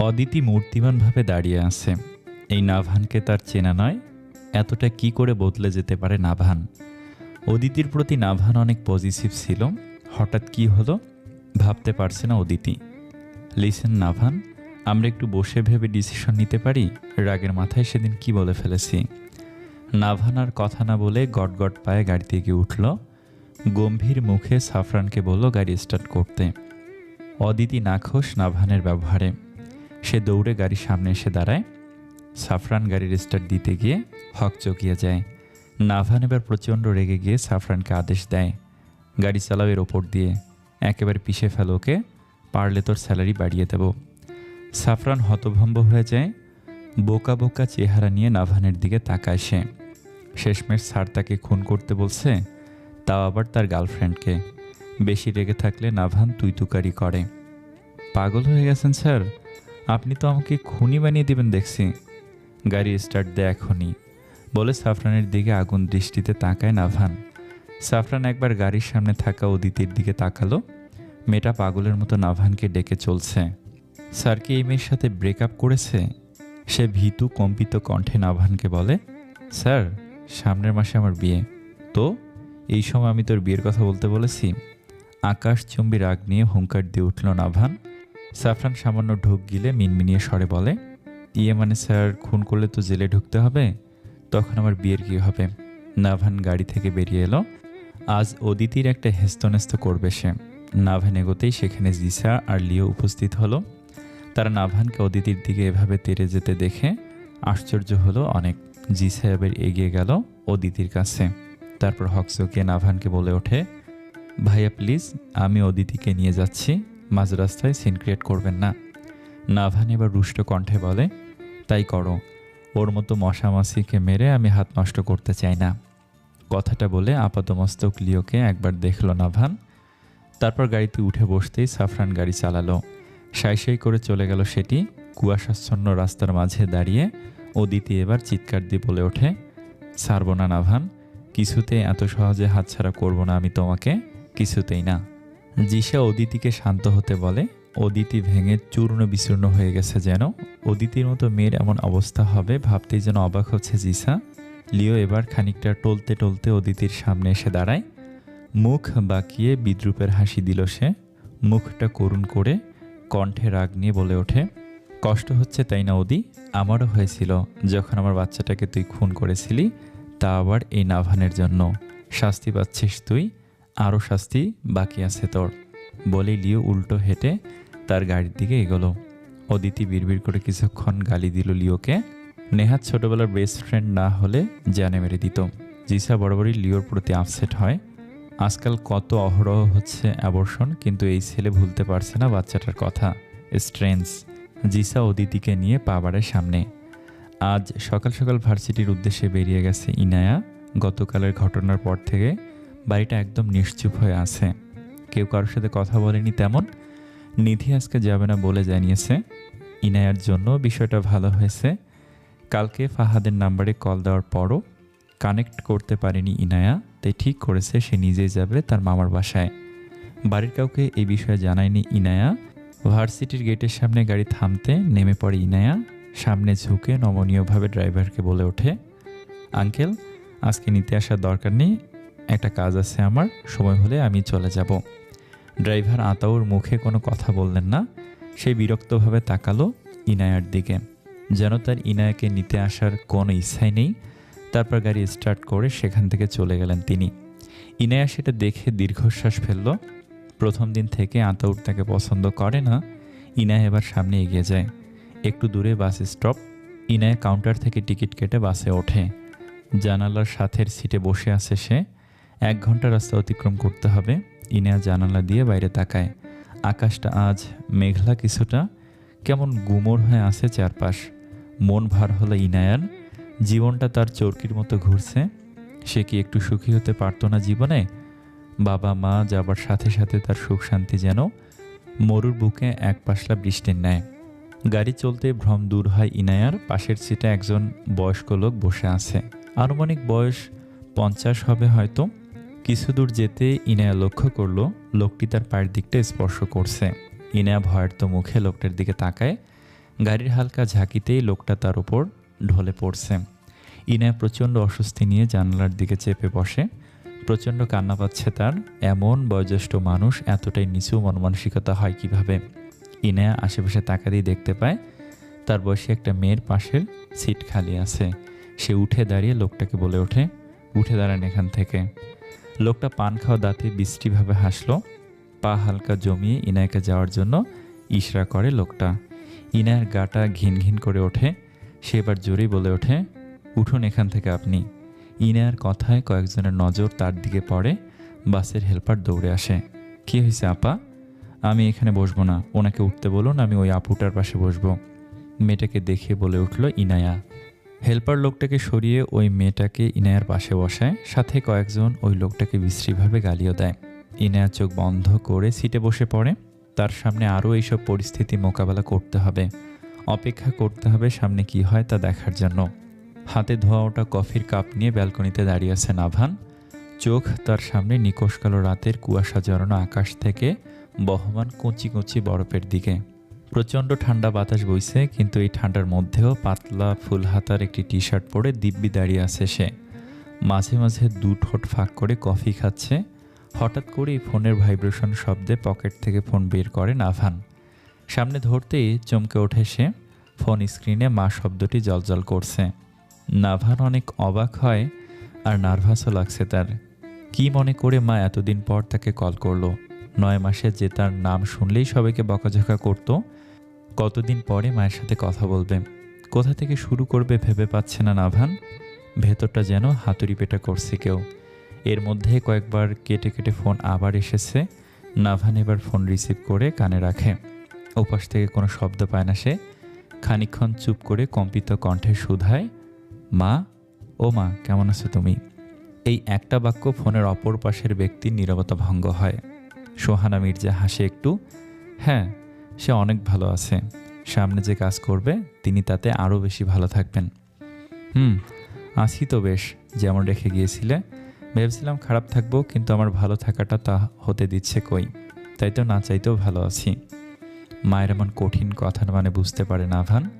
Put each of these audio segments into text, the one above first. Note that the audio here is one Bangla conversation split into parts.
অদিতি মূর্তিমানভাবে দাঁড়িয়ে আছে। এই নাভানকে তার চেনা নয়, এতটা কি করে বদলে যেতে পারে নাভান? অদিতির প্রতি নাভান অনেক পজিটিভ ছিল। হঠাৎ কি হলো? ভাবতে পারছে না অদিতি। লিসেন, নাভান, আমরা একটু বসে ভেবে ডিসিশন নিতে পারি? রাগের মাথায় সেদিন কি বলে ফেলেছি? নাভান আর কথা না বলে গট গট পায়ে গাড়িতে গিয়ে উঠল। গম্ভীর মুখে সাফরানকে বলল, গাড়ি স্টার্ট করতে। অদিতি নাখোশ নাভানের ব্যবহারে। সে দৌড়ে গাড়ির সামনে এসে দাঁড়ায়। সাফরান গাড়ির স্টার্ট দিতে গিয়ে হক চকিয়ে যায়। নাভান এবার প্রচণ্ড রেগে গিয়ে সাফরানকে আদেশ দেয়, গাড়ি চালাও এর ওপর দিয়ে। একেবারে পিষে ফেলো ওকে, পারলে তোর স্যালারি বাড়িয়ে দেব। সাফরান হতভম্ব হয়ে যায়, বোকা বোকা চেহারা নিয়ে নাভানের দিকে তাকায় সে। শেষমেশ স্যার তাকে খুন করতে বলছে, তাও আবার তার গার্লফ্রেন্ডকে। বেশি রেগে থাকলে নাভান তুই তুকারি করে। পাগল হয়ে গেছেন স্যার? আপনি তো আমাকে খুনি বানিয়ে দিবেন দেখছি। গাড়ি স্টার্ট দেয় এখনই। বলে সাফরানের দিকে আগুন দৃষ্টিতে তাকায় নাভান। সাফরান একবার গাড়ির সামনে থাকা অদিতির দিকে তাকালো। মেয়েটা পাগলের মতো নাভানকে ডেকে চলছে। স্যার কি এই মেয়ের সাথে ব্রেকআপ করেছে? সে ভীতু কম্পিত কণ্ঠে নাভানকে বলে, স্যার, সামনের মাসে আমার বিয়ে। তো? এই সময় আমি তোর বিয়ের কথা বলতে বলেছি? আকাশ চুম্বি রাগ নিয়ে হুঙ্কার দিয়ে উঠল নাভান। সাফরান সামান্য ঢোক গিলে মিনমিনিয়ে স্বরে বলে ইয়ে মানে স্যার, খুন করলে তো জেলে ঢুকতে হবে? তখন আমার বিয়ের কি হবে? নাভান গাড়ি থেকে বেরিয়ে এলো। আজ অদিতির একটা হেস্তনেস্ত করবে সে। নাভান এগোতেই সেখানে জিসা আর লিও উপস্থিত হলো। তারা নাভানকে অদিতির দিকে এভাবে তেরে যেতে দেখে আশ্চর্য হলো অনেক। জিসা এবার এগিয়ে গেল অদিতির কাছে। তারপর হকসকে নাভানকে বলে ওঠে, ভাইয়া, প্লিজ, আমি অদিতিকে নিয়ে যাচ্ছি। মাঝ রাস্তায় সিন ক্রিয়েট করবেন না। নাভান এবার রুষ্ট কণ্ঠে বলে, তাই করো। ওর মতো মশামাছিকে মেরে আমি হাত নষ্ট করতে চাই না। কথাটা বলে আপাতমস্তক লিওকে একবার দেখল নাভান। তারপর গাড়িতে উঠে বসতেই সাফরান গাড়ি চালালো। সাই সাই করে চলে গেল সেটি। কুয়াশাচ্ছন্ন রাস্তার মাঝে দাঁড়িয়ে অদিতি এবার চিৎকার দিয়ে বলে ওঠে, ছাড়ব না নাভান। কিছুতে এত সহজে হাতছাড়া করব না আমি তোমাকে, কিছুতেই না। জিসা অদিতিকে শান্ত হতে বলে, অদিতি ভেঙে চূর্ণ বিচূর্ণ হয়ে গেছে যেন। অদিতির মতো মেয়ের এমন অবস্থা হবে ভাবতেই যেন অবাক হচ্ছে জিসা লিও এবার খানিকটা টলতে টলতে অদিতির সামনে এসে দাঁড়ায়। মুখ বাঁকিয়ে বিদ্রুপের হাসি দিল সে। মুখটা করুণ করে কণ্ঠে রাগ নিয়ে বলে ওঠে, কষ্ট হচ্ছে তাই না ওদি আমারও হয়েছিল। যখন আমার বাচ্চাটাকে তুই খুন করেছিলি, তা আবার এই নাভানের জন্য। শাস্তি পাচ্ছিস তুই। আরও শাস্তি বাকি আছে তোর। বলে লিও উল্টো হেঁটে তার গাড়ির দিকে এগোলো। অদিতি বিড়বিড় করে কিছুক্ষণ গালি দিল লিওকে। নেহাত ছোটবেলার বেস্ট ফ্রেন্ড না হলে জানে মেরে দিত। জিসা বরাবরই লিওর প্রতি আপসেট হয়। আজকাল কত অহরহ হচ্ছে অ্যাবর্ষণ কিন্তু এই ছেলে ভুলতে পারছে না বাচ্চাটার কথা। স্ট্রেন্স জিসা অদিতিকে নিয়ে পা সামনে। আজ সকাল সকাল ভার্সিটির উদ্দেশ্যে বেরিয়ে গেছে ইনায়া। গতকালের ঘটনার পর থেকে বাড়িটা একদম নিশ্চুপ হয়ে আছে। কেউ কারোর সাথে কথা বলেনি তেমন। নিধি আজকে যাবে না বলে জানিয়েছে। ইনায়ার জন্য বিষয়টা ভালো হয়েছে। কালকে ফাহাদের নাম্বারে কল দেওয়ার পরও কানেক্ট করতে পারেনি ইনায়া। তাই ঠিক করেছে, সে নিজেই যাবে তার মামার বাসায়। বাড়ির কাউকে এই বিষয়ে জানায়নি ইনায়া। ভার্সিটির গেটের সামনে গাড়ি থামতে নেমে পড়ে ইনায়া। সামনে ঝুঁকে নমনীয়ভাবে ড্রাইভারকে বলে ওঠে, আঙ্কেল, আজকে নিতে আসার দরকার নেই। একটা কাজ আছে আমার, সময় হলে আমি চলে যাব। ড্রাইভার আতাউর মুখে কোনো কথা বললেন না, সে বিরক্তভাবে তাকালো ইনায়ার দিকে। যেন তার ইনায়াকে নিতে আসার কোনো ইচ্ছাই নেই, তারপর গাড়ি স্টার্ট করে সেখান থেকে চলে গেলেন তিনি। ইনায়া সেটা দেখে দীর্ঘশ্বাস ফেলল। প্রথম দিন থেকে আতাউর তাকে পছন্দ করে না, ইনায়া এবার সামনে এগিয়ে যায়। একটু দূরে বাস স্টপ, ইনায়া কাউন্টার থেকে টিকিট কেটে বাসে ওঠে। জানালার সাথের সিটে বসে আছে সে। এক ঘণ্টা রাস্তা অতিক্রম করতে হবে। ইনায়া জানালা দিয়ে বাইরে তাকায়। আকাশটা আজ মেঘলা কিছুটা। কেমন গুমোর হয়ে আছে চারপাশ। মন ভার হলো ইনায়ার। জীবনটা তার চরকির মতো ঘুরছে। সে কি একটু সুখী হতে পারতো না জীবনে? বাবা, মা যাবার সাথে সাথে তার সুখ শান্তি যেন মরুর বুকে এক পাশলা বৃষ্টির ন্যায়। গাড়ি চলতে ভ্রম দূর হয় ইনায়ার। পাশের সিটে একজন বয়স্ক লোক বসে আছে। আনুমানিক বয়স পঞ্চাশ হবে হয়তো। কিছু দূর যেতে ইনায়া লক্ষ্য করল, লোকটি তার পায়ের দিকটা স্পর্শ করছে। ইনায়া ভয়ার্ত মুখে লোকটার দিকে তাকায়। গাড়ির হালকা ঝাঁকিতেই লোকটা তার উপর ঢলে পড়ছে। ইনায়া প্রচণ্ড অস্বস্তি নিয়ে জানালার দিকে চেপে বসে। প্রচণ্ড কান্না পাচ্ছে তার। এমন বয়োজ্যেষ্ঠ মানুষ এতটাই নিচু মনমানসিকতা হয় কীভাবে? ইনায়া আশেপাশে তাকা দিয়ে দেখতে পায়, তার বয়সী একটা মেয়ের পাশের সিট খালি আছে। সে উঠে দাঁড়িয়ে লোকটাকে বলে ওঠে, উঠে দাঁড়ান এখান থেকে। লোকটা পান খাওয়া দাঁতে বৃষ্টিভাবে হাসলো, পা হালকা জমিয়ে ইনায়াকে যাওয়ার জন্য ইশরা করে লোকটা। ইনায়ের গাটা ঘিন ঘিন করে ওঠে, সে এবার জোরেই বলে ওঠে, উঠুন এখান থেকে আপনি। ইনায়ার কথায় কয়েকজনের নজর তার দিকে পড়ে, বাসের হেল্পার দৌড়ে আসে। কি হয়েছে আপা? আমি এখানে বসবো না, ওনাকে উঠতে বলুন, আমি ওই আপুটার পাশে বসবো। মেয়েটাকে দেখে বলে উঠল ইনায়া। হেল্পার লোকটাকে সরিয়ে ওই মেয়েটাকে ইনায়ার পাশে বসায়, সাথে কয়েকজন ওই লোকটাকে বিশ্রীভাবে গালিও দেয়। ইনায়া চোখ বন্ধ করে সিটে বসে পড়ে। তার সামনে আরও এইসব পরিস্থিতি মোকাবেলা করতে হবে। অপেক্ষা করতে হবে সামনে কি হয় তা দেখার জন্য। হাতে ধোয়া ওটা কফির কাপ নিয়ে ব্যালকনিতে দাঁড়িয়ে আছে নাভান। চোখ তার সামনে নিকোষ কালো রাতের কুয়াশা জড়ানো আকাশ থেকে বহমান কুচি কুচি বরফের দিকে। প্রচণ্ড ঠান্ডা বাতাস বইছে, কিন্তু এই ঠান্ডার মধ্যেও পাতলা ফুল হাতার একটি টি শার্ট পরে দিব্যি দাঁড়িয়ে আছে সে। মাঝে মাঝে দু ঠোঁট ফাঁক করে কফি খাচ্ছে। হঠাৎ করেই ফোনের ভাইব্রেশন শব্দে পকেট থেকে ফোন বের করে নাভান। সামনে ধরতেই চমকে ওঠে সে। ফোন স্ক্রিনে মা শব্দটি জলজল করছে। নাভান অনেক অবাক হয় আর নার্ভাসও লাগছে তার। কি মনে করে মা এতদিন পর তাকে কল করল? নয় মাসে যে তার নাম শুনলেই সবাইকে বকাঝকা করতো। কতদিন পরে মায়ের সাথে কথা বলবে? কোথা থেকে শুরু করবে ভেবে পাচ্ছে না নাভান? ভেতরটা যেন হাতুড়ি পেটা করছে কেউ। এর মধ্যে কয়েকবার কেটে কেটে ফোন আবার এসেছে। নাভান এবার ফোন রিসিভ করে কানে রাখে। ওপাশ থেকে কোনো শব্দ পায় না সে। খানিকক্ষণ চুপ করে কম্পিত কণ্ঠে শুধায়, মা, ও মা, কেমন আছো তুমি? এই একটা বাক্য ফোনের অপর পাশের ব্যক্তির নীরবতা ভঙ্গ হয়। সোহানা মির্জা হাসে একটু হ্যাঁ সে অনেক ভালো আছে। সামনে যে কাজ করবে, তিনি তাতে আরও বেশি ভালো থাকবেন। হুম, আছি তো বেশ, যেমন রেখে গিয়েছিলে। ভেবেছিলাম খারাপ থাকব, কিন্তু আমার ভালো থাকাটা তা হতে দিচ্ছে কই? তাই তো না চাইতেও ভালো আছি। মায়ের এমন কঠিন কথার মানে বুঝতে পারে না ভান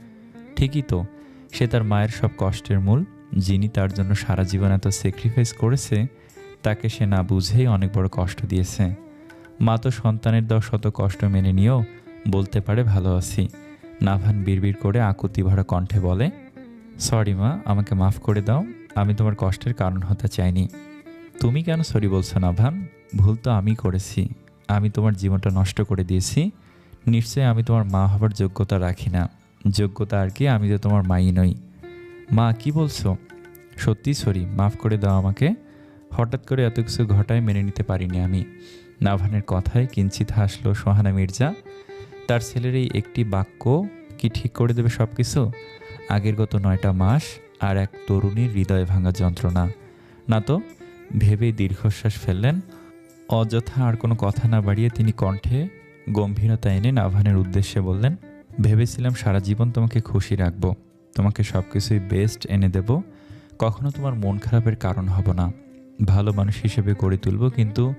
ঠিকই তো, সে তার মায়ের সব কষ্টের মূল, যিনি তার জন্য সারা জীবন এত স্যাক্রিফাইস করেছে, তাকে সে না বুঝেই অনেক বড় কষ্ট দিয়েছে। মা তো সন্তানের দেওয়া শত কষ্ট মেনে নিয়েও বলতে পারে, ভালো আছি। নাভান বিড়বিড় করে আকুতি ভরা কণ্ঠে বলে, সরি মা, আমাকে মাফ করে দাও, আমি তোমার কষ্টের কারণ হতে চাইনি। তুমি কেন সরি বলছো নাভান? ভুল তো আমি করেছি। আমি তোমার জীবনটা নষ্ট করে দিয়েছি। নিশ্চয়ই আমি তোমার মা হবার যোগ্যতা রাখি না। যোগ্যতা আর কি, আমি তো তোমার মাই নই। মা, কি বলছো? সত্যি সরি, মাফ করে দাও আমাকে। হঠাৎ করে এত কিছু ঘটায় মেনে নিতে পারিনি আমি। নাভানের কথায় কিঞ্চিত হাসলো সোহানা মির্জা। তার ছেলের এই একটি বাক্য কি ঠিক করে দেবে সব কিছু আগের গত নয়টা মাস আর এক তরুণীর হৃদয় ভাঙা যন্ত্রণা। না তো, ভেবেই দীর্ঘশ্বাস ফেললেন। অযথা আর কোনো কথা না বাড়িয়ে তিনি কণ্ঠে গম্ভীরতা এনে নাভানের উদ্দেশ্যে বললেন, ভেবেছিলাম সারা জীবন তোমাকে খুশি রাখব। তোমাকে সব কিছুই বেস্ট এনে দেব। কখনো তোমার মন খারাপের কারণ হব না। ভালো মানুষ হিসেবে গড়ে তুলব কিন্তু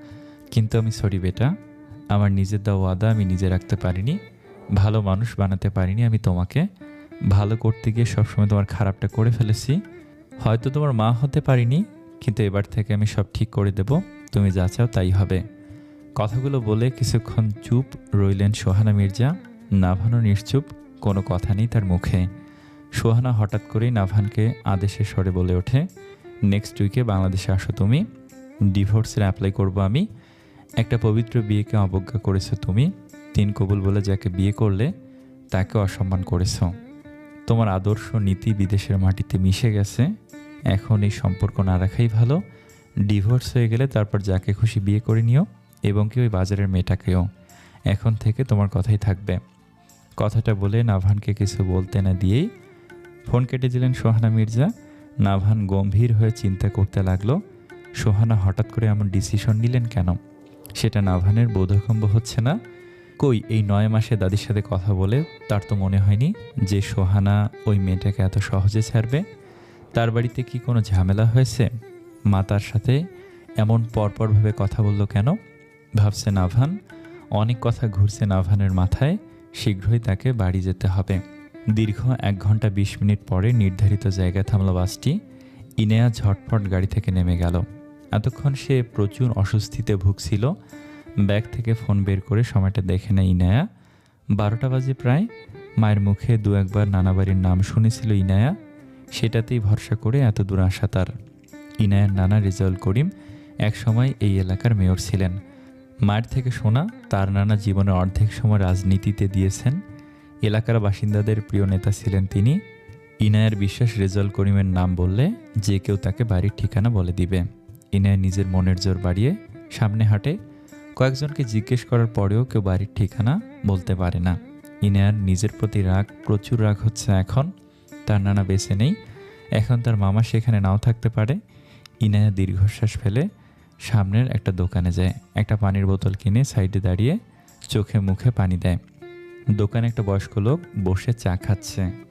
কিন্তু আমি সরি বেটা। আমার নিজের দেওয়া ওয়াদা আমি নিজে রাখতে পারিনি, ভালো মানুষ বানাতে পারিনি, আমি তোমাকে ভালো করতে গিয়ে সবসময় তোমার খারাপটা করে ফেলেছি। হয়তো তোমার মা হতে পারিনি, কিন্তু এবার থেকে আমি সব ঠিক করে দেব, তুমি যা চাও তাই হবে। কথাগুলো বলে কিছুক্ষণ চুপ রইলেন সোহানা মির্জা। নাভানও নিশ্চুপ, কোনো কথা নেই তার মুখে। সোহানা হঠাৎ করেই নাভানকে আদেশের স্বরে বলে ওঠে নেক্সট উইকে বাংলাদেশে আসো তুমি ডিভোর্সের অ্যাপ্লাই করব আমি একটা পবিত্র বিয়েকে অবজ্ঞা করেছ তুমি, তিন কবুল বলে যাকে বিয়ে করলে তাকে অসম্মান করেছ। তোমার আদর্শ নীতি বিদেশের মাটিতে মিশে গেছে। এখন এই সম্পর্ক না রাখাই ভালো। ডিভোর্স হয়ে গেলে তারপর যাকে খুশি বিয়ে করে নিও এবং কি ওই বাজারের মেয়েটাকেও। এখন থেকে তোমার কথাই থাকবে। কথাটা বলে নাভানকে কিছু বলতে না দিয়েই ফোন কেটে দিলেন সোহানা মির্জা। নাভান গম্ভীর হয়ে চিন্তা করতে লাগল। সোহানা হঠাৎ করে এমন ডিসিশন নিলেন কেন? সেটা নাভানের বোধগম্য হচ্ছে না। কই, এই নয় মাসে দাদির সাথে কথা বলে তার তো মনে হয়নি যে সোহানা ওই মেয়েটাকে এত সহজে ছাড়বে। তার বাড়িতে কি কোনো ঝামেলা হয়েছে? মা তার সাথে এমন পরপরভাবে কথা বলল কেন? ভাবছে নাভান, অনেক কথা ঘুরছে নাভানের মাথায়, শীঘ্রই তাকে বাড়ি যেতে হবে। দীর্ঘ এক ঘণ্টা বিশ মিনিট পরে নির্ধারিত জায়গায় থামল বাসটি। ইনেয়া ঝটফট গাড়ি থেকে নেমে গেল। এতক্ষণ সে প্রচুর অস্বস্তিতে ভুগছিল। ব্যাগ থেকে ফোন বের করে সময়টা দেখে নেয় ইনায়া। বারোটা বাজে প্রায়। মায়ের মুখে দু একবার নানাবাড়ির নাম শুনেছিল ইনায়া। সেটাতেই ভরসা করে এত দূর আসা তার। ইনায়ার নানা রেজাউল করিম একসময় এই এলাকার মেয়র ছিলেন। মায়ের থেকে শোনা, তার নানা জীবনের অর্ধেক সময় রাজনীতিতে দিয়েছেন। এলাকার বাসিন্দাদের প্রিয় নেতা ছিলেন তিনি। ইনায়ার বিশ্বাস রেজাউল করিমের নাম বললে যে কেউ তাকে বাড়ির ঠিকানা বলে দিবে। ইনায় নিজের মনের জোর বাড়িয়ে সামনে হাঁটে। কয়েকজনকে জিজ্ঞেস করার পরেও কেউ বাড়ির ঠিকানা বলতে পারে না। ইনায়ার নিজের প্রতি রাগ, প্রচুর রাগ হচ্ছে এখন। তার নানা বেছে নেই। এখন তার মামা সেখানে নাও থাকতে পারে। ইনায়া দীর্ঘশ্বাস ফেলে সামনের একটা দোকানে যায়। একটা পানির বোতল কিনে সাইডে দাঁড়িয়ে চোখে মুখে পানি দেয়। দোকানে একটা বয়স্ক লোক বসে চা খাচ্ছে।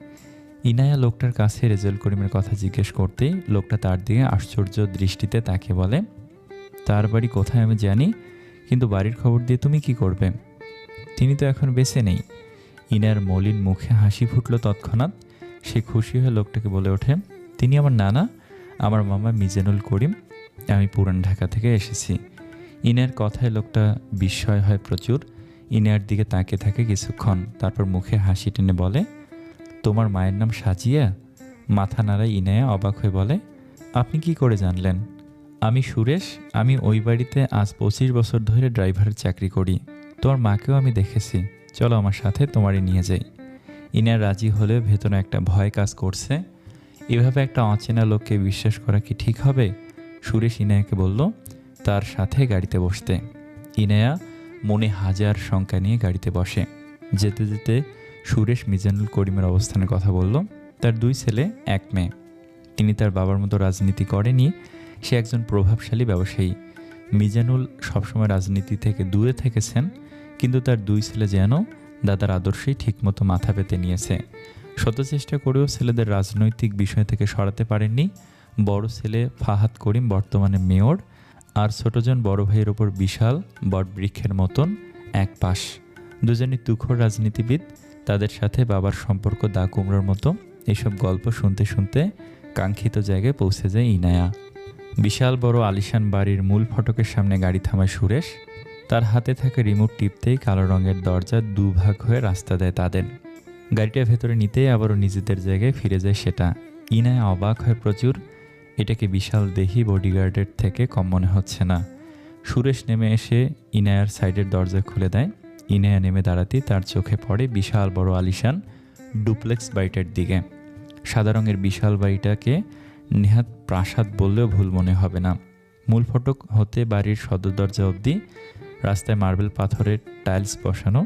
ইনায়া লোকটার কাছে রেজাল করিমের কথা জিজ্ঞেস করতেই লোকটা তার দিকে আশ্চর্য দৃষ্টিতে তাকে বলে, তার বাড়ি কোথায় আমি জানি, কিন্তু বাড়ির খবর দিয়ে তুমি কি করবে? তিনি তো এখন বেঁচে নেই। ইনার মলিন মুখে হাসি ফুটল তৎক্ষণাৎ। সে খুশি হয়ে লোকটাকে বলে ওঠে, তিনি আমার নানা, আমার মামা মিজানুল করিম, আমি পুরান ঢাকা থেকে এসেছি। ইনার কথায় লোকটা বিস্ময় হয় প্রচুর। ইনার দিকে তাকিয়ে থাকে কিছুক্ষণ, তারপর মুখে হাসি টেনে বলে তোমার মায়ের নাম সাজিয়া মাথা নাড়ায় ইনায়া অবাক হয়ে বলে, আপনি কি করে জানলেন? আমি সুরেশ, আমি ওই বাড়িতে আজ পঁচিশ বছর ধরে ড্রাইভারের চাকরি করি। তোমার মাকেও আমি দেখেছি। চলো আমার সাথে তোমারই নিয়ে যাই। ইনার রাজি হলে ভেতরে একটা ভয় কাজ করছে। এভাবে একটা অচেনা লোককে বিশ্বাস করা কি ঠিক হবে? সুরেশ ইনায়াকে বলল, তার সাথে গাড়িতে বসতে। ইনায়া মনে হাজার শঙ্কা নিয়ে গাড়িতে বসে। যেতে যেতে সুরেশ মিজানুল করিমের অবস্থানের কথা বলল। তার দুই ছেলে, এক মেয়ে। তিনি তার বাবার মতো রাজনীতি করেনি সে একজন প্রভাবশালী ব্যবসায়ী। মিজানুল সবসময় রাজনীতি থেকে দূরে থেকেছেন, কিন্তু তার দুই ছেলে যেন দাদার আদর্শেই ঠিকমতো মাথা পেতে নিয়েছে। শত চেষ্টা করেও ছেলেদের রাজনৈতিক বিষয় থেকে সরাতে পারেননি। বড় ছেলে ফাহাদ করিম বর্তমানে মেয়র, আর ছোটজন বড় ভাইয়ের ওপর বিশাল বটবৃক্ষের মতন এক পাশ। দুজনই তুখর রাজনীতিবিদ তাদের সাথে বাবার সম্পর্ক দা কুমড়োর মতো। এইসব গল্প শুনতে শুনতে কাঙ্ক্ষিত জায়গায় পৌঁছে যায় ইনায়া। বিশাল বড় আলিশান বাড়ির মূল ফটকের সামনে গাড়ি থামায় সুরেশ। তার হাতে থাকা রিমোট টিপতেই কালো রঙের দরজা দুভাগ হয়ে রাস্তা দেয় তাদের। গাড়িটা ভেতরে নিতেই আবারও নিজেদের জায়গায় ফিরে যায় সেটা। ইনায়া অবাক হয় প্রচুর। এটাকে বিশাল দেহি বডিগার্ডের থেকে কম মনে হচ্ছে না। সুরেশ নেমে এসে ইনায়ার সাইডের দরজা খুলে দেয়। ইনায়া নেমে দাঁড়াতেই তার চোখে পড়ে বিশাল বড় আলিশান ডুপ্লেক্স বাড়িটার দিকে। সাদা রঙের বিশাল বাড়িটাকে নেহাত প্রাসাদ বললেও ভুল মনে হবে না। মূল ফটক হতে বাড়ির সদর দরজা অবধি রাস্তায় মার্বেল পাথরের টাইলস বসানো,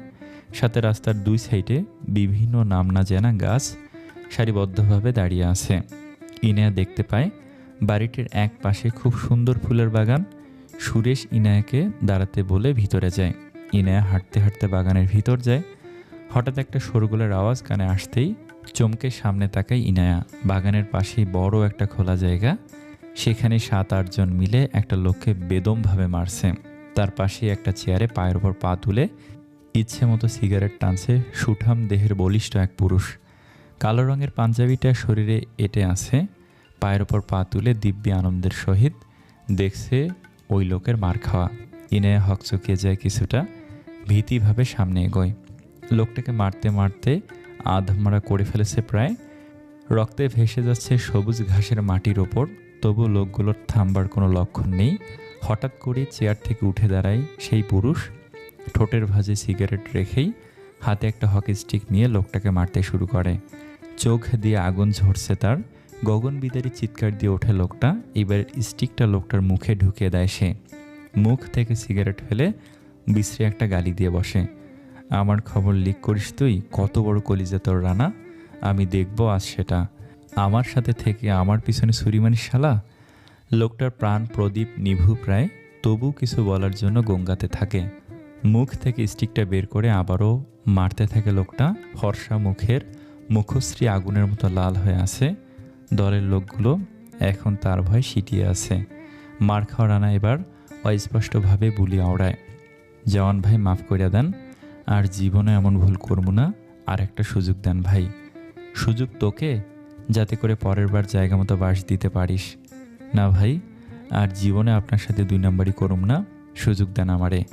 সাথে রাস্তার দুই সাইডে বিভিন্ন নাম না জানা গাছ সারিবদ্ধভাবে দাঁড়িয়ে আছে। ইনায়া দেখতে পায়, বাড়িটির এক পাশে খুব সুন্দর ফুলের বাগান। সুরেশ ইনায়াকে দাঁড়াতে বলে ভিতরে যায়। ইনায়া হাঁটতে হাঁটতে বাগানের ভিতর যায়। হঠাৎ একটা সরগোলের আওয়াজ কানে আসতেই চমকে সামনে তাকায় ইনায়া। বাগানের পাশেই বড় একটা খোলা জায়গা। সেখানে সাত আটজন মিলে একটা লোককে বেদমভাবে মারছে। তার পাশে একটা চেয়ারে পায়ের ওপর পা তুলে ইচ্ছে মতো সিগারেট টানছে সুঠাম দেহের বলিষ্ঠ এক পুরুষ। কালো রঙের পাঞ্জাবিটা শরীরে এটে আছে। পায়ের ওপর পা তুলে দিব্যি আনন্দের সহিত দেখছে ওই লোকের মার খাওয়া। ইনায়া হকচকিয়ে যায় কিছুটা। ভীতিভাবে সামনে এগোয়। লোকটাকে মারতে মারতে আধমারা করে ফেলেছে প্রায়। রক্তে ভেসে যাচ্ছে সবুজ ঘাসের মাটির ওপর, তবু লোকগুলোর থামবার কোনো লক্ষণ নেই। হঠাৎ করে চেয়ার থেকে উঠে দাঁড়ায় সেই পুরুষ। ঠোঁটের ভাজে সিগারেট রেখেই হাতে একটা হকি স্টিক নিয়ে লোকটাকে মারতে শুরু করে। চোখ দিয়ে আগুন ঝরছে তার। গগন বিদারি চিৎকার দিয়ে ওঠে লোকটা। এবার স্টিকটা লোকটার মুখে ঢুকিয়ে দেয় সে। মুখ থেকে সিগারেট ফেলে বিশ্রী একটা গালি দিয়ে বসে। আমার খবর লিক করিস তুই? কত বড় কলিজা তোর, রানা? আমি দেখব আজ সেটা। আমার সাথে থেকে আমার পিছনে সুরিমানি শালা? লোকটার প্রাণ প্রদীপ নিভু প্রায়, তবু কিছু বলার জন্য গঙ্গাতে থাকে। মুখ থেকে স্টিকটা বের করে আবারও মারতে থাকে লোকটা। ফর্সা মুখের মুখশ্রী আগুনের মতো লাল হয়ে আছে। দলের লোকগুলো এখন তার ভয় সিটিয়ে আছে। মার খাওয়া রানা এবার অস্পষ্টভাবে বুলি আওড়ায়। জওয়ান ভাই, মাফ করিয়া দেন। আর জীবনে এমন ভুল করব না, আর একটা সুযোগ দেন ভাই। সুযোগ তোকে, যাতে করে পরের বার জায়গা মতো বাস দিতে পারিস। না ভাই, আর জীবনে আপনার সাথে দুই নাম্বারই করুম না, সুযোগ দেন আমারে।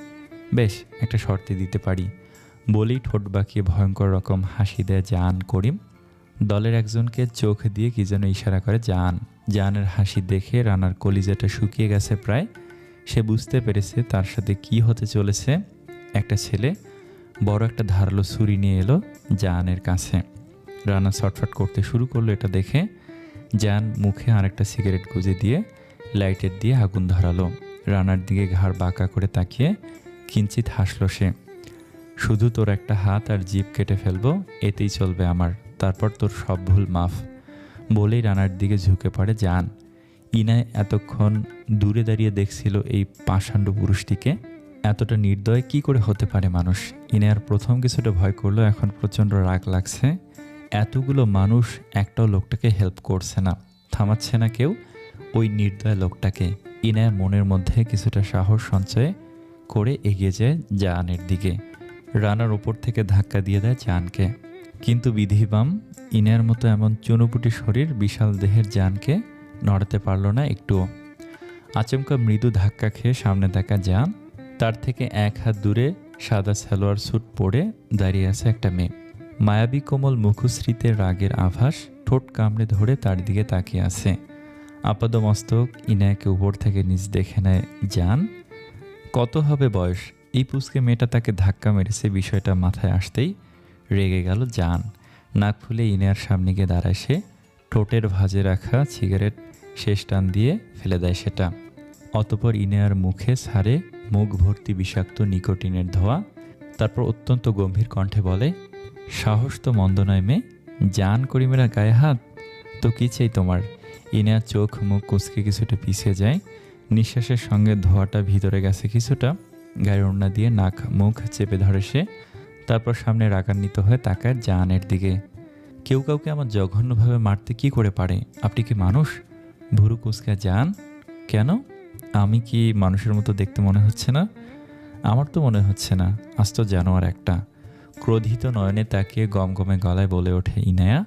বেশ, একটা শর্তে দিতে পারি। বলেই ঠোঁট বাঁকিয়ে ভয়ঙ্কর রকম হাসি দেয় জান করিম। দলের একজনকে চোখ দিয়ে কি যেন ইশারা করে জান। জানের হাসি দেখে রানার কলিজাটা শুকিয়ে গেছে প্রায়। সে বুঝতে পেরেছে তার সাথে কি হতে চলেছে। একটা ছেলে বড় একটা ধারালো ছুরি নিয়ে এলো জানের কাছে। রানা শটফট করতে শুরু করল এটা দেখে। জান মুখে আরেকটা সিগারেট গুজে দিয়ে লাইটের দিয়ে আগুন ধরালো। রানার দিকে ঘাড় বাঁকা করে তাকিয়ে কিঞ্চিত হাসলো সে। শুধু তোর একটা হাত আর জিভ কেটে ফেলব, এতেই চলবে আমার। তারপর তোর সব ভুল মাফ। বলেই রানার দিকে ঝুঁকে পড়ে যান ইনায় এতক্ষণ দূরে দাঁড়িয়ে দেখছিল এই পাষাণ্ড পুরুষটিকে। এতটা নির্দয় কি করে হতে পারে মানুষ? ইনায়ার প্রথম কিছুটা ভয় করল, এখন প্রচণ্ড রাগ লাগছে। এতগুলো মানুষ একটাও লোকটাকে হেল্প করছে না, থামাচ্ছে না কেউ ওই নির্দয় লোকটাকে। ইনায়া মনের মধ্যে কিছুটা সাহস সঞ্চয় করে এগিয়ে যায় জাহানের দিকে। রানার ওপর থেকে ধাক্কা দিয়ে দেয় জানকে। কিন্তু বিধিবাম ইনার মতো এমন চুনোপুটি শরীর বিশাল দেহের জানকে নড়াতে পারল না একটুও আচমকা মৃদু ধাক্কা খেয়ে সামনে দেখা যান। তার থেকে এক হাত দূরে সাদা সালোয়ার স্যুট পরে দাঁড়িয়ে আছে একটা মেয়ে। মায়াবী কোমল মুখশ্রীতে রাগের আভাস ঠোঁট কামড়ে ধরে তার দিকে তাকিয়ে আছে। আপাদমস্তক ইনায়াকে উপর থেকে নিচ দেখে নেয় যান। কত হবে বয়স? এই পুচকে মেয়েটা তাকে ধাক্কা মেরেছে বিষয়টা মাথায় আসতেই রেগে গেল জান নাক ফুলে ইনায়ার সামনে গিয়ে দাঁড়ায় সে। ঠোঁটের ভাজে রাখা সিগারেট শেষ টান দিয়ে ফেলে দেয় সেটা। অতপর ইনায়ার মুখে ছাড়ে মুখ ভর্তি বিষাক্ত নিকোটিনের ধোয়া, তারপর অত্যন্ত গম্ভীর কণ্ঠে বলে, সাহস তো মন্দ নয় মেয়ে, জান করিমেরা গায়ে হাত, তো কি চাই তোমার? ইনায়ার চোখ মুখ কুচকে কিছুটা পিছিয়ে যায়, নিঃশ্বাসের সঙ্গে ধোয়াটা ভিতরে গেছে কিছুটা, গায়ের ওড়না দিয়ে নাক মুখ চেপে ধরে সে, তারপর সামনে রাগান্বিত হয়ে তাকায় জানের দিকে। কেউ কাউকে আমার জঘন্যভাবে মারতে কি করে পারে? আপনি কি মানুষ? ভুরু কুচকা যান কেন? আমি কি মানুষের মতো দেখতে মনে হচ্ছে না? আমার তো মনে হচ্ছে না, আজ তো জানোয়ার একটা। ক্রোধিত নয়নে তাকিয়ে গমগমে গলায় বলে ওঠে ইনায়া।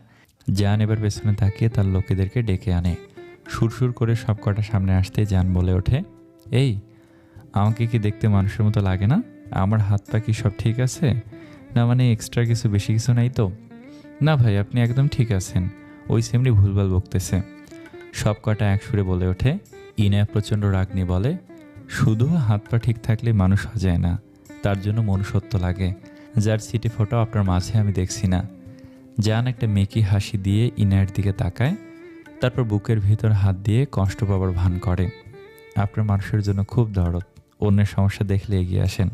জান এবার পেছনে তাকিয়ে তার লোকেদেরকে ডেকে আনে। সুরসুর করে সব কটা সামনে আসতে জান বলে ওঠে, এই, আমাকে কি দেখতে মানুষের মতো লাগে না? আমার হাত পা কি সব ঠিক আছে? না মানে এক্সট্রা কিছু বেশি কিছু নাই তো? না ভাই, আপনি একদম ঠিক আছেন। ওই সেমনি ভুলভাল বকতেছে। সব কটা এক সুরে বলে ওঠে। ইনায়া প্রচণ্ড রাগ নিয়ে বলে, শুধু হাত পা ঠিক থাকলে মানুষ যায় না, তার জন্য মনুষ্যত্ব লাগে। যার সিটে ফটো আপনার মাঝে আমি দেখছি না। জান একটা মেকি হাসি দিয়ে ইনায়ের দিকে তাকায়, তারপর বুকের ভিতর হাত দিয়ে কষ্ট পাবার ভান করে। আপনার মানুষের জন্য খুব দরদ, অন্যের সমস্যা দেখলে এগিয়ে আসেন।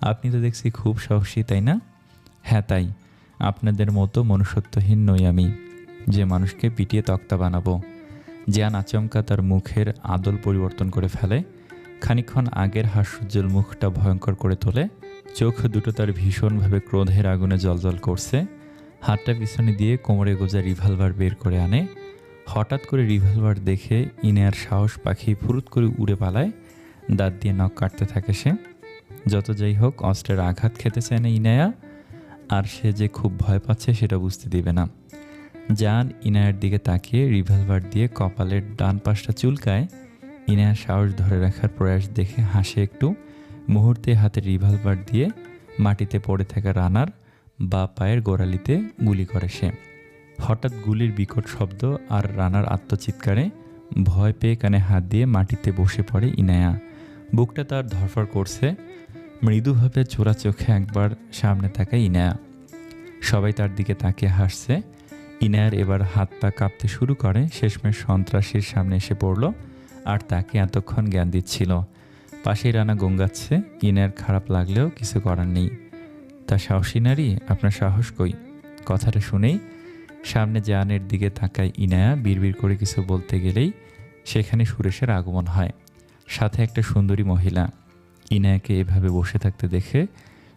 আপনি তো দেখছি খুব সাহসী, তাই না? হ্যাঁ তাই। আপনাদের মতো মনুষ্যত্বহীন নই আমি। যে মানুষকে পিটিয়ে তক্তা বানাবো। জিয়ান আচমকা তার মুখের আদল পরিবর্তন করে ফেলে, খানিকক্ষণ আগের হাস্যোজ্জ্বল মুখটা ভয়ঙ্কর করে তোলে, চোখ দুটো তার ভীষণভাবে ক্রোধের আগুনে জলজল করছে, হাতটা পিছনে দিয়ে কোমরে গোজা রিভলভার বের করে আনে, হঠাৎ করে রিভলভার দেখে ইনায়ার সাহস পাখি ফুরুত করে উড়ে পালায়, দাঁত দিয়ে নখ কাটতে থাকে সে। যত যাই হোক, অস্ত্রের আঘাত খেতে চায় না ইনায়া, আর সে যে খুব ভয় পাচ্ছে সেটা বুঝতে দিবে না। জান ইনায়ার দিকে তাকিয়ে রিভলভার দিয়ে কপালের ডান পাশটা চুলকায়। ইনায়ার সাহস ধরে রাখার প্রয়াস দেখে হাসে একটু। মুহূর্তে হাতে রিভলভার দিয়ে মাটিতে পড়ে থাকা রানার বা পায়ের গোড়ালিতে গুলি করে সে। হঠাৎ গুলির বিকট শব্দ আর রানার আত্মচিৎকারে ভয় পেয়ে কানে হাত দিয়ে মাটিতে বসে পড়ে ইনায়া। বুকটা তার ধরফর করছে। মৃদুভাবে চোরা চোখে একবার সামনে তাকায় ইনায়া। সবাই তার দিকে তাকিয়ে হাসছে। ইনায়ার এবার হাত পা কাঁপতে শুরু করে। শেষমেশ সন্ত্রাসীর সামনে এসে পড়ল আর তাকে এতক্ষণ জ্ঞান দিচ্ছিল। পাশেই রানা গঙ্গাচ্ছে। ইনায়ার খারাপ লাগলেও কিছু করার নেই। তা সাহসী নারী, আপনার সাহস কই? কথাটা শুনেই সামনে জানের দিকে তাকায় ইনায়া। বিড়বিড় করে কিছু বলতে গেলেই সেখানে সুরেশের আগমন হয়। সাথে একটা সুন্দরী মহিলা। ইনায়াকে এভাবে বসে থাকতে দেখে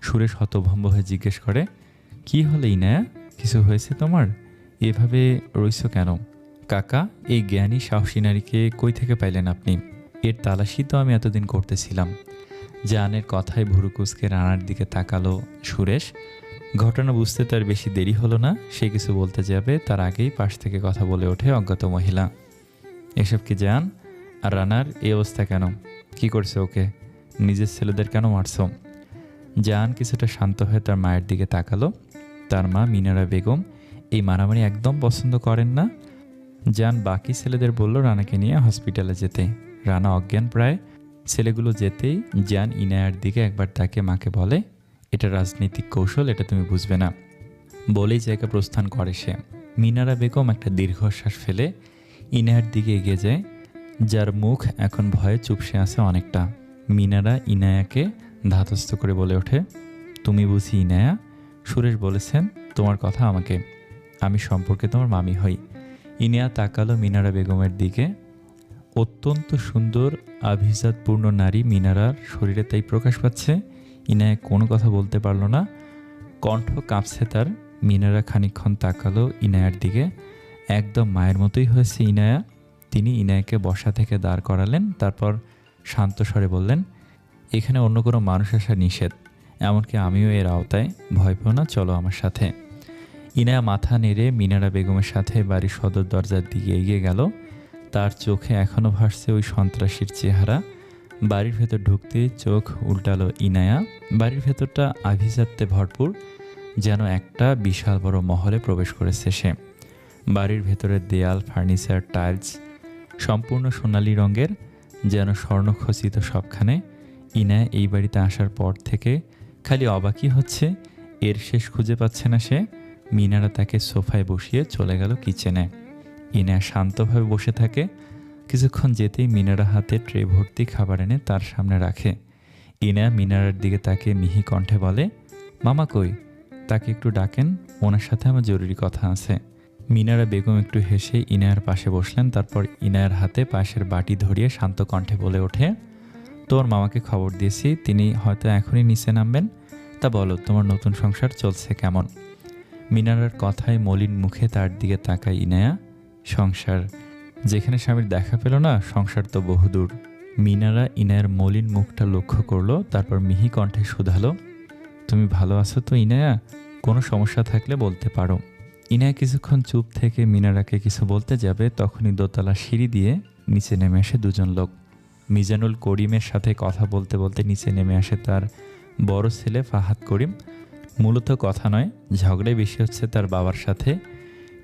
সুরেশ হতভম্ব হয়ে জিজ্ঞেস করে, কি হলো ইনায়া? কিছু হয়েছে তোমার? এভাবে রইছ কেন? কাকা, এই জ্ঞানী সাহসী নারীকে কই থেকে পাইলেন আপনি? এর তালাশি তো আমি এতদিন করতেছিলাম। জানের কথায় ভুরুকুসকে রানার দিকে তাকালো সুরেশ। ঘটনা বুঝতে তার বেশি দেরি হলো না, সে কিছু বলতে যাবে, তার আগেই পাশ থেকে কথা বলে ওঠে অজ্ঞাত মহিলা। এসব কি জান আর রানার এই অবস্থা কেন? কি করছে ওকে? নিজের ছেলেদের কেন মারছো? জান কিছুটা শান্ত হয়ে তার মায়ের দিকে তাকালো। তার মা মিনারা বেগম এই মারামারি একদম পছন্দ করেন না? জান বাকি ছেলেদের বলল রানাকে নিয়ে হসপিটালে যেতে। রানা অজ্ঞান প্রায়। ছেলেগুলো যেতেই জান ইনায়ার দিকে একবার তাকে মাকে বলে, এটা রাজনৈতিক কৌশল, এটা তুমি বুঝবে না। বলেই জায়গা প্রস্থান করে সে। মিনারা বেগম একটা দীর্ঘশ্বাস ফেলে ইনায়ার দিকে এগিয়ে যায়, যার মুখ এখন ভয়ে চুপসে আছে অনেকটা। মিনারা ইনায়াকে ধাতস্থ করে বলে ওঠে, তুমি বুঝি ইনায়া? সুরেশ বলেছেন, তোমার কথা আমাকে আমি সম্পর্কে তোমার মামি হই। ইনিয়া তাকালো মিনারা বেগমের দিকে। অত্যন্ত সুন্দর, আভিজাতপূর্ণ নারী মিনারার শরীরে তাই প্রকাশ পাচ্ছে। ইনায়া কোনো কথা বলতে পারল না। কণ্ঠ কাঁপছে তার। মিনারা খানিকক্ষণ তাকালো ইনায়ার দিকে। একদম মায়ের মতোই হয়েছে ইনায়া। তিনি ইনায়াকে বসা থেকে দাঁড় করালেন, তারপর শান্ত স্বরে বললেন, এখানে অন্য কোনো মানুষ আসা নিষেধ। এমনকি আমিও এর আওতায়। ভয় পেও না, চলো আমার সাথে। ইনায়া মাথা নেড়ে মিনারা বেগমের সাথে বাড়ির সদর দরজার দিকে এগিয়ে গেল। তার চোখে এখনও ভাসছে ওই সন্ত্রাসীর চেহারা। বাড়ির ভেতর ঢুকতে চোখ উল্টালো ইনায়া। বাড়ির ভেতরটা আভিজাত্যে ভরপুর, যেন একটা বিশাল বড় মহলে প্রবেশ করেছে সে। বাড়ির ভেতরের দেয়াল, ফার্নিচার, টাইলস সম্পূর্ণ সোনালি রঙের, যেন স্বর্ণখচিত সবখানে। ইনায়া এই বাড়িতে আসার পর থেকে খালি অবাকই হচ্ছে, এর শেষ খুঁজে পাচ্ছে না সে। মিনারা তাকে সোফায় বসিয়ে চলে গেল কিচেনে। ইনা শান্তভাবে বসে থাকে। কিছুক্ষণ যেতেই মিনারা হাতে ট্রে ভর্তি খাবার এনে তার সামনে রাখে। ইনা মিনারার দিকে তাকে মিহি কণ্ঠে বলে, মামা কই? তাকে একটু ডাকেন, ওনার সাথে আমার জরুরি কথা আছে। মিনারা বেগম একটু হেসে ইনায়ার পাশে বসলেন। তারপর ইনায়ার হাতে পাশের বাটি ধরিয়ে শান্ত কণ্ঠে বলে ওঠে, তোর মামাকে খবর দিয়েছি, তিনি হয়তো এখনই নিচে নামবেন। তা বলো, তোমার নতুন সংসার চলছে কেমন? মিনারার কথায় মলিন মুখে তার দিকে তাকায় ইনায়া। সংসার, যেখানে স্বামীর দেখা পেল না, সংসার তো বহুদূর। মিনারা ইনায়ার মলিন মুখটা লক্ষ্য করল, তারপর মিহি কণ্ঠে শুধালো, তুমি ভালো আছো তো ইনায়া? কোনো সমস্যা থাকলে বলতে পারো। ইনায়া কিছুক্ষণ চুপ থেকে মিনারাকে কিছু বলতে যাবে, তখনই দোতলা সিঁড়ি দিয়ে নিচে নেমে আসে দুজন লোক। মিজানুল করিমের সাথে কথা বলতে বলতে নিচে নেমে আসে তার বড় ছেলে ফাহাদ করিম। মূলত কথা নয়, ঝগড়াই বেশি হচ্ছে তার বাবার সাথে।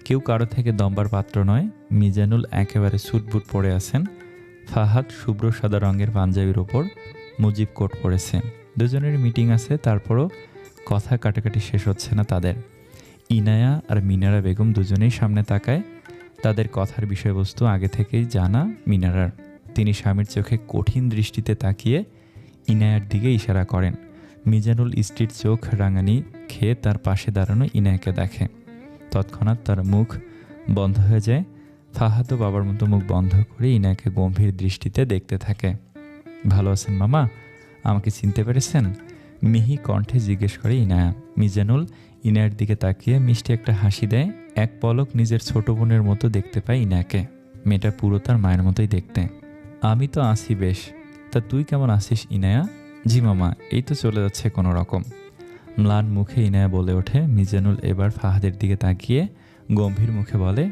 কেউ কারও থেকে দম্বার পাত্র নয়, মিজানুল একেবারে সুটবুট পরে আছেন। ফাহাদ শুভ্র সাদা রঙের পাঞ্জাবির ওপর মুজিব কোট পরেছে। দুজনের মিটিং আছে, তারপরও কথা কাটাকাটি শেষ হচ্ছে না তাদের। ইনায়া আর মিনারা বেগম দুজনেই সামনে তাকায়। তাদের কথার বিষয়বস্তু আগে থেকেই জানা মিনারার। তিনি স্বামীর চোখে কঠিন দৃষ্টিতে তাকিয়ে ইনায়ার দিকে ইশারা করেন। মিজানুল স্ত্রীর চোখ রাঙানি খেয়ে তার পাশে দাঁড়ানো ইনায়াকে দেখে। তৎক্ষণাৎ তার মুখ বন্ধ হয়ে যায়। ফাহাদও বাবার মতো মুখ বন্ধ করে ইনায়াকে গম্ভীর দৃষ্টিতে দেখতে থাকে। ভালো আছেন মামা? আমাকে চিনতে পেরেছেন? মিহি কণ্ঠে জিজ্ঞেস করে ইনায়া। মিজানুল ইনায়ার দিকে তাকিয়ে মিষ্টি একটা হাসি দেয়। এক পলক নিজের ছোট বোনের মতো দেখতে পায় ইনায়াকে। মেয়েটা পুরো তার মায়ের মতোই দেখতে। আমি তো আসি বেশ। তা তুই কেমন আসিস ইনায়া? জি মামা, এই তো চলে যাচ্ছে কোনো রকম। ম্লান মুখে ইনায়া বলে ওঠে, মিজানুল এবার ফাহাদের দিকে তাকিয়ে গম্ভীর মুখে বলে,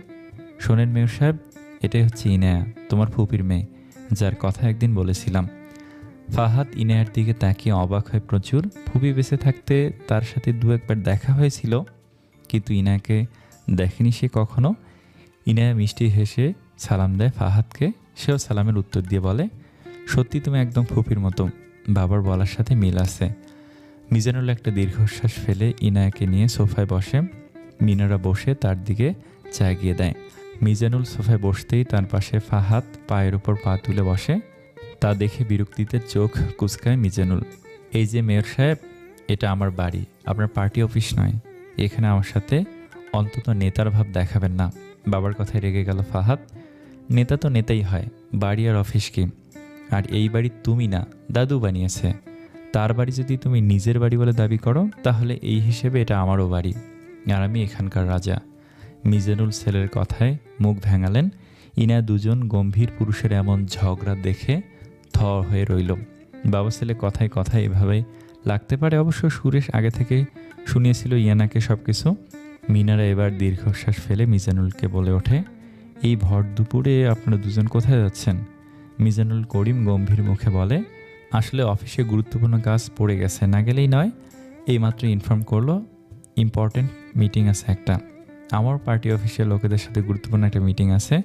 শোনেন মেয়র সাহেব, এটাই হচ্ছে ইনায়া, তোমার ফুপির মেয়ে, যার কথা একদিন বলেছিলাম। ফাহাদ ইনায়ার দিকে তাকিয়ে অবাক হয় প্রচুর, ফুপি বেঁচে থাকতে তার সাথে দু একবার দেখা হয়েছিল, কিন্তু ইনায়াকে দেখেনি সে কখনো? ইনায়া মিষ্টি হেসে সালাম দেয় ফাহাদকে, সেও সালামের উত্তর দিয়ে বলে, সত্যি তুমি একদম ফুপির মতো বাবার বলার সাথে মিল আছে। মিজানুল একটা দীর্ঘশ্বাস ফেলে ইনায়াকে নিয়ে সোফায় বসে। মিনারা বসে তার দিকে চা গিয়ে দেয়। মিজানুল সোফায় বসতেই তার পাশে ফাহাদ পায়ের উপর পা তুলে বসে। তা দেখে বিরক্তিতে চোখ কুচকায় মিজানুল। এই যে মেয়র সাহেব, এটা আমার বাড়ি। আপনার পার্টি অফিস নয়। এখানে আমার সাথে অন্তত নেতার ভাব দেখাবেন না। বাবার কথায় রেগে গেল ফাহাদ। নেতা তো নেতাই হয়। বাড়ি আর অফিস কি? আর এই বাড়ি তুমি না, দাদু বানিয়েছে। তার বাড়ি যদি তুমি নিজের বাড়ি বলে দাবি করো, তাহলে এই হিসেবে এটা আমারও বাড়ি। আর আমি এখানকার রাজা। মিজানুল ছেলের কথায় মুখ ভেঙালেন, ইনা দুজন গম্ভীর পুরুষের এমন ঝগড়া দেখে থ হয়ে রইল। বাবা ছেলে কথায় কথায় এভাবে লাগতে পারে, অবশ্য সুরেশ আগে থেকে শুনিয়েছিল ইয়ানাকে সব কিছু মিনারা এবার দীর্ঘশ্বাস ফেলে মিজানুলকে বলে ওঠে, এই ভর দুপুরে আপনারা দুজন কোথায় যাচ্ছেন? মিজানুল করিম গম্ভীর মুখে বলে, আসলে অফিসে গুরুত্বপূর্ণ কাজ পড়ে গেছে, না গেলেই নয়। এইমাত্র ইনফর্ম করল, ইম্পর্টেন্ট মিটিং আছে একটা। আমার পার্টি অফিসের লোকেদের সাথে গুরুত্বপূর্ণ একটা মিটিং আছে।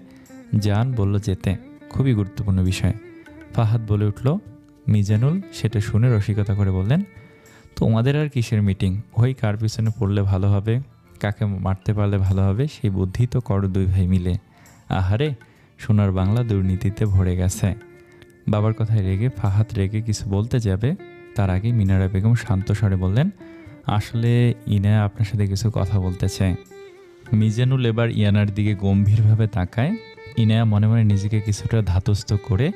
জান বলল, যেতে। খুবই গুরুত্বপূর্ণ বিষয়। ফাহাদ বলে উঠল, মিজানুল, সেটা শুনে রসিকতা করে বললেন, তোমাদের আর কিসের মিটিং? ওই কার পিছনে পড়লে ভালো হবে? কাকে মারতে পারলে ভালো হবে? সেই বুদ্ধি তো করো দুই ভাই মিলে। আহারে সোনার বাংলা দুর্নীতিতে ভরে গেছে। বাবার কথায় রেগে, ফাহাদ রেগে কিছু বলতে যাবে, তার আগে মিনারা বেগম শান্ত স্বরে বললেন, আসলে ইনা আপনার সাথে কিছু কথা বলতে চায় মিজানুল এবার ইয়ানার দিকে গম্ভীরভাবে তাকায়। ইনায়া মনে মনে নিজেকে কিছুটা ধাতস্থ করে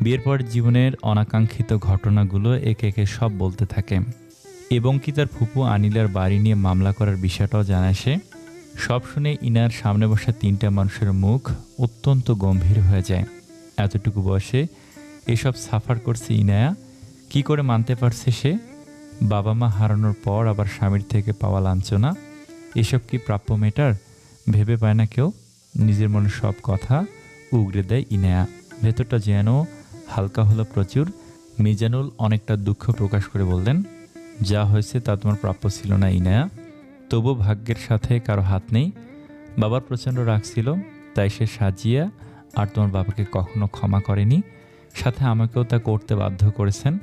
বিয়ের পর জীবনের অনাকাঙ্ক্ষিত ঘটনাগুলো একে একে সব বলতে থাকে। এবং কি তার ফুপু আনিলার বাড়ি নিয়ে মামলা করার বিষয়টাও জানায় সে। সব শুনে ইনার সামনে বসা তিনটা মানুষের মুখ অত্যন্ত গম্ভীর হয়ে যায়। এতটুকু বয়সে এসব সাফার করছে ইনায়া। কি করে মানতে পারছে সে? বাবা মা হারানোর পর আবার স্বামীর থেকে পাওয়া লাঞ্ছনা। এসব কি প্রাপ্য মেটার? ভেবে পায় না কেউ। নিজের মনে সব কথা উগড়ে দেয় ইনায়া। ভেতরটা যেন হালকা হলো প্রচুর। মিজানুল অনেকটা দুঃখ প্রকাশ করে বললেন, যা হয়েছে তা তোমার প্রাপ্য ছিল না ইনায়া। তবু ভাগ্যের সাথে কারও হাত নেই। বাবার প্রচণ্ড রাগ ছিল, তাই সে সাজিয়া আর তোমার বাবাকে কখনো ক্ষমা করেনি। সাথে আমাকেও তা করতে বাধ্য করেছেন।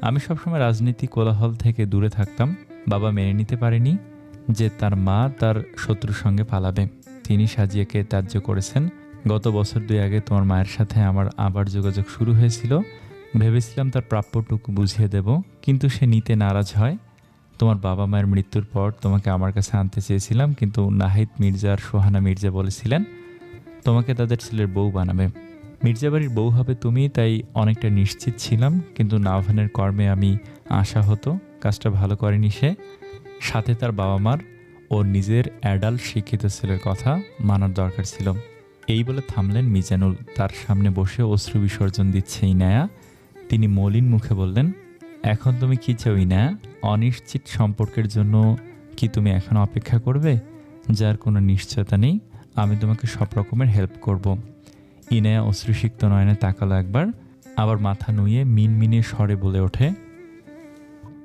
আমি সবসময় রাজনীতি কোলাহল থেকে দূরে থাকতাম। বাবা মেনে নিতে পারেনি যে তার মা তার শত্রুর সঙ্গে পালাবে। তিনি সাজিয়াকে ত্যায্য করেছেন? গত বছর দুই আগে তোমার মায়ের সাথে আমার আবার যোগাযোগ শুরু হয়েছিল। ভেবেছিলাম তার প্রাপ্যটুকু বুঝিয়ে দেব, কিন্তু সে নিতে নারাজ হয়। তোমার বাবা মায়ের মৃত্যুর পর তোমাকে আমার কাছে আনতে চেয়েছিলাম, কিন্তু নাহিদ, মির্জা আর সোহানা মির্জা বলেছিলেন, তোমাকে তাদের ছেলের বউ বানাবে। মির্জা বাড়ির বউ হবে তুমি, তাই অনেকটা নিশ্চিত ছিলাম, কিন্তু নাভানের কর্মে আমি আশা হতো কাজটা ভালো করেনি সে। সাথে তার বাবা মার ও নিজের অ্যাডাল্ট শিক্ষিত ছেলের কথা মানার দরকার ছিল। এই বলে থামলেন মিজানুল। তার সামনে বসে অশ্রু বিসর্জন দিচ্ছে ইনায়া। তিনি মলিন মুখে বললেন এখন তুমি কি চাওই না অনিশ্চিত সম্পর্কের জন্য কি তুমি এখন অপেক্ষা করবে যার কোনো নিশ্চয়তা নেই, আমি তোমাকে সব রকমের হেল্প করব। ইনায়া অশ্রুসিক্ত নয়নে তাকালো একবার, আবার মাথা নুয়ে মিনমিনে স্বরে বলে ওঠে